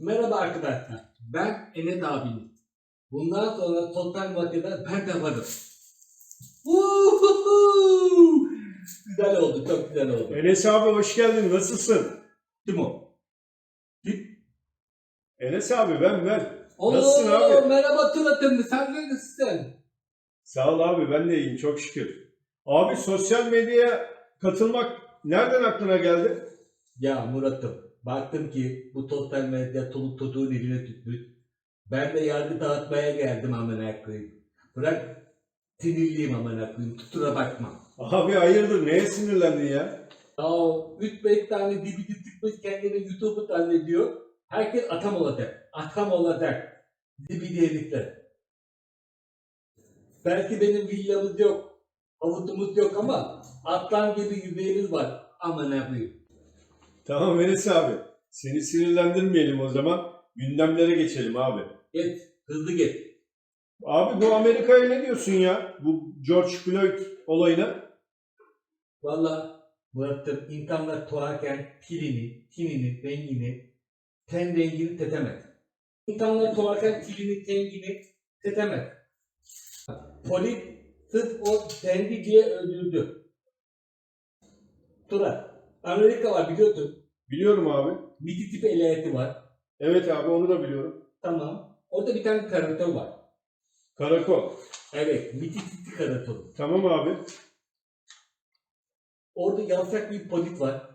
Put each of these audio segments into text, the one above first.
Merhaba arkadaşlar. Ben Enes abiniz. Bundan sonra sosyal medyada ben de varım. Güzel oldu, çok güzel oldu. Enes abi hoş geldin. Nasılsın? Kim o? Enes abi ben ben. Oo, Nasılsın abi? Merhaba Turat'ım, sen neredesin? Sağ ol abi ben de iyiyim çok şükür. Abi sosyal medyaya katılmak nereden aklına geldi? Ya Murat'ım, baktım ki bu sosyal medya çoluk çocuğun eline tutmuş. Ben de yargı dağıtmaya geldim amına koyayım. Bırak sinirliyim amına koyayım, kusura bakma. Abi hayırdır neye sinirlendin ya? Ya 3-5 tane dibidi tıkmış kendini YouTube'u zannediyor. Herkes atam olacak. Atam olacak. Dibidi herifler. Belki benim villamız yok. Havutumuz yok ama atlan gibi yüreğimiz var. Aman ne yapayım. Tamam Enes abi. Seni sinirlendirmeyelim o zaman. Gündemlere geçelim abi. Geç. Hızlı geç. Abi bu Amerika'ya ne diyorsun ya? Bu George Floyd olayına. Valla Murat'ım insanlar doğarken pilini, tinini, rengini, ten rengini tetemez. İnsanlar doğarken pilini, tengini tetemez. Polis sırf o tendi diye öldürdü. Tura, Amerika var biliyorsun. Biliyorum abi. Mississippi eyaleti var. Evet abi onu da biliyorum. Tamam. Orada bir tane karakter var. Karakol. Evet, Mississippi karakolu. Tamam abi. Orada yavşak bir polis var.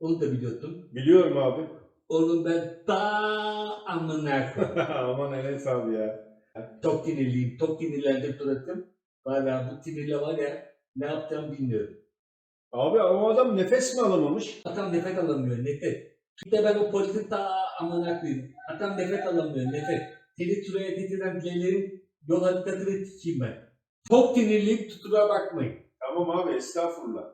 Onu da biliyorsun. Biliyorum abi. Onun ben ta amına koyayım. Aman Enes abi ya. Çok sinirliyim. Çok sinirlendim suratım. Valla bu sinirle var ya ne yapacağımı bilmiyorum. Abi o adam nefes mi alamamış? Atam nefes alamıyor nefes. Bir de ben o polisin ta amına koyayım. Atam nefes alamıyor nefes. Seni şuraya getiren bileğlerin yol haritasını sikeyim ben. Çok sinirliyim kusura bakmayın. Tamam abi estağfurullah.